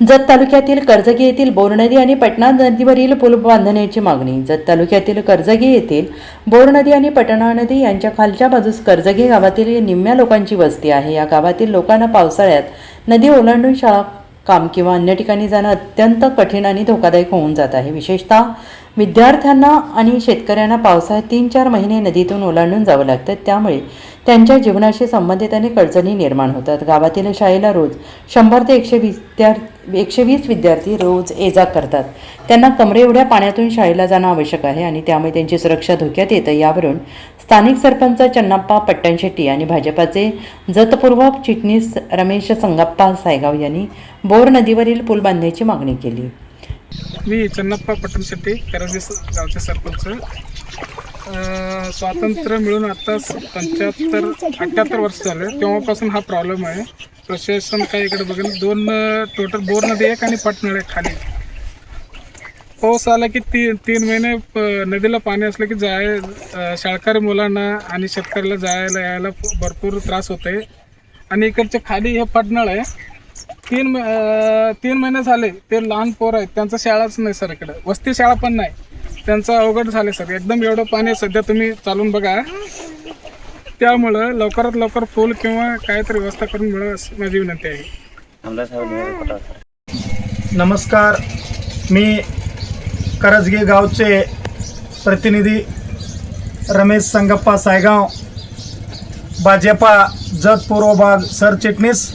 जत तालुक्यातील कर्जगी येथील बोरनदी आणि पटना नदीवरील पूल बांधण्याची मागणी. जत तालुक्यातील कर्जगी येथील बोर नदी आणि पटना नदी यांच्या खालच्या बाजूस कर्जगी गावातील निम्म्या लोकांची वस्ती आहे. या गावातील लोकांना पावसाळ्यात नदी ओलांडून शाळा काम किंवा अन्य ठिकाणी जाणं अत्यंत कठीण आणि धोकादायक होऊन जात आहे. विशेषतः विद्यार्थ्यांना आणि शेतकऱ्यांना पावसाळ्यात तीन चार महिने नदीतून ओलांडून जावं लागतं. त्यामुळे त्यांच्या जीवनाशी संबंधित अनेक अडचणी निर्माण होतात. गावातील शाळेला रोज शंभर ते एकशे विद्यार्थी एकशे वीस विद्यार्थी रोज ये जा करतात. त्यांना कमरे एवढ्या पाण्यातून शाळेला जाणं आवश्यक आहे आणि त्यामुळे त्यांची सुरक्षा धोक्यात येतं. यावरून स्थानिक सरपंच चन्नाप्पा पट्टणशेट्टी आणि भाजपाचे जतपूर्व चिटणीस रमेश संगप्पा सायगाव यांनी बोर नदीवरील पूल बांधण्याची मागणी केली. मी चन्नाप्पा पट्टणशेट्टी करंजी गावचे सरपंच. स्वातंत्र्य मिळून आता पंच्याहत्तर अठ्ठ्याहत्तर वर्ष झाले. तेव्हापासून हा प्रॉब्लेम आहे. प्रशासन काय इकडे बघेल? दोन टोटल बोर नदी एक आणि पटनळ खाली. पाऊस आला की तीन तीन महिने प- नदीला पाणी असलं की जाय अं, शाळकरी मुलांना आणि शेतकऱ्याला जायला यायला भरपूर त्रास होते आणि इकडच्या खाली हे पटनळ आहे. तीन म- अं, तीन महिने झाले ते लहान पोर आहेत त्यांचं शाळाच नाही सर इकडे. वस्ती शाळा पण नाही. त्यांचं अवघड झाले सर. एकदम एवढं पाणी आहे सध्या तुम्ही चालून बघा. त्यामुळं लवकरात लवकर पूल किंवा काहीतरी व्यवस्था करून मिळावं अशी माझी विनंती आहे. आमदार साहेब निवेदन पटवार नमस्कार. मी करजगे गावचे प्रतिनिधी रमेश संगप्पा सायगाव भाजपा जत पूर्व भाग सरचिटणीस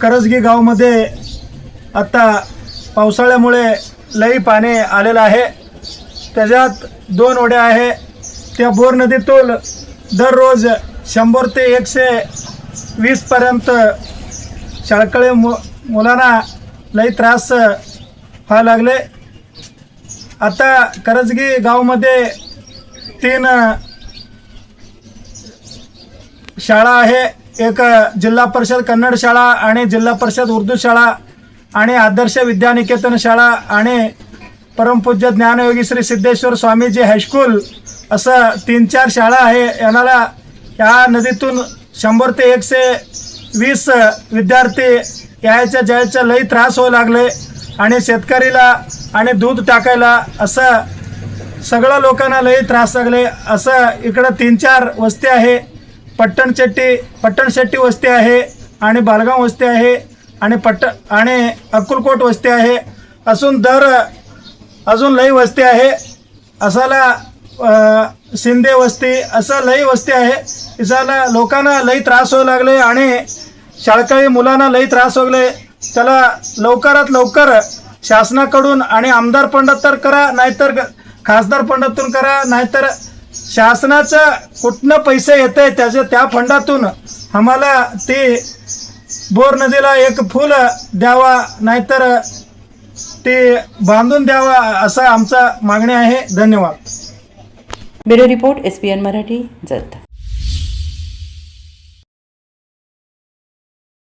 करजगी गावमध्ये आत्ता पावसाळ्यामुळे लई पाणी आलेलं आहे. त्याच्यात दोन ओढ्या आहे. त्या बोर नदीतून दररोज शंभर ते एकशे वीसपर्यंत शाळकळे मु मुलांना लई त्रास व्हायला लागले. आता करजगी गावमध्ये तीन शाळा आहे. एक जिल्हा परिषद कन्नड शाळा आणि जिल्हा परिषद उर्दू शाळा आणि आदर्श विद्यानिकेतन शाळा आणि परमपूज्य ज्ञानयोगी श्री सिद्धेश्वर स्वामीजी हायस्कूल असं तीन चार शाळा आहे. यांना या नदीतून शंभर ते एकशे वीस विद्यार्थी यायच्या जायच्या लई त्रास होऊ लागले. आणि शेतकरीला आणि दूध टाकायला असं सगळं लोकांना लई त्रास लागले. असं इकडं तीन चार वस्ती आहे. पट्टणशेट्टी पट्टणशेट्टी वस्ती आहे आणि बालगाव वस्ती आहे आणि पट्ट आणि अक्कलकोट वस्ती आहे. असून दर अजून लई वस्ती आहे. असाला शिंदे वस्ती असं लई वस्ती आहे. इसाला लोकांना लई त्रास होऊ लागले आणि शाळकरी मुलांना लई त्रास होऊ लागले. त्याला लवकरात लवकर शासनाकडून आणि आमदार फंडात तर करा नाहीतर खासदार फंडातून करा नाहीतर शासनाचं कुठनं पैसे येते त्याच्या त्या फंडातून आम्हाला ते बोर नदीला एक फुल द्यावा नाहीतर ते बांधून द्यावा असं आमचा मागणी आहे. धन्यवाद. Bureau report S P N Marathi Jat.